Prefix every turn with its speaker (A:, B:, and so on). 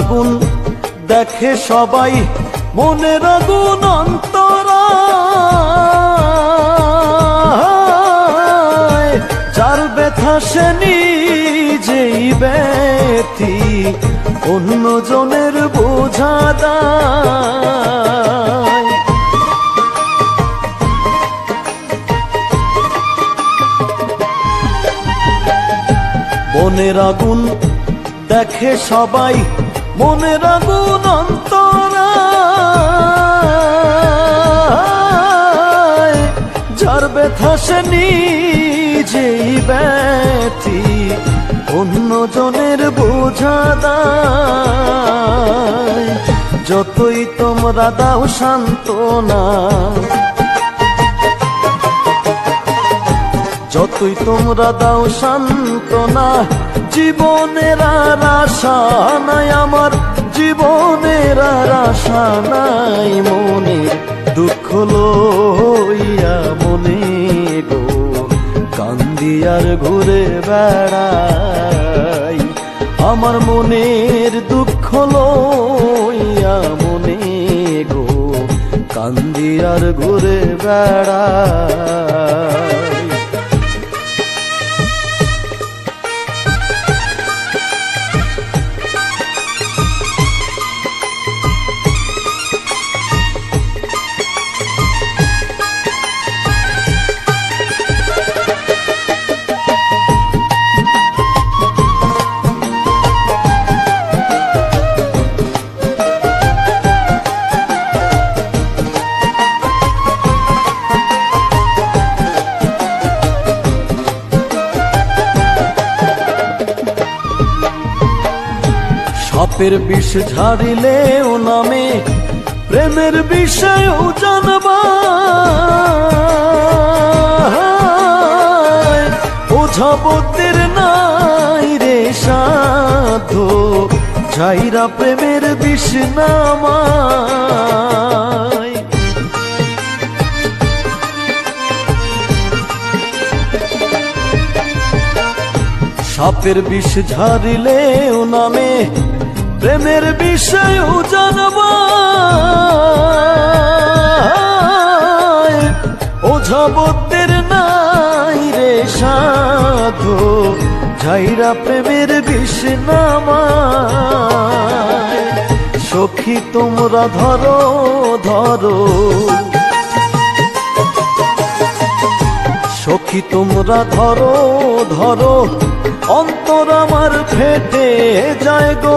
A: আগুন দেখে সবাই মনের আগুন অন্তরা। যার ব্যথা সে নিজেই ব্যথি অন্য জনের বোঝা মনের আগুন দেখে সবাই মনের আগুন অন্তরা। যার ব্যথা সে নিজেই ব্যথি, অন্য জনের বোঝা যতই তোমরা দাও সান্ত্বনা যতই তোমরা দাও সান্ত্বনা, জীবনের আর আশা নাই আমার, জীবনের আর আশা নাই মনের দুঃখ লইয়া মনে গো, কান্দি আর ঘুরে বেড়াই। আমার মনের দুঃখ লইয়া মনে গো, কান্দি আর ঘুরে বেড়াই। সাপের বিষ ঝাড়িলে ও নামে প্রেমের বিষয়েও জানবা। ওঝাবতের নাই রে সাধ ঝাইরা প্রেমের বিষ নামা সাপের বিষ ঝাড়িলে ও নামে প্রেমের বিষয় জানবা। ওঝাবতের নাই রে সাধু, ঝাইরা প্রেমের বিষ নামায়। সখী তোমরা ধরো ধরো। সখী তোমরা ধরো ধরো। অন্তর আমার ফেটে যায় গো।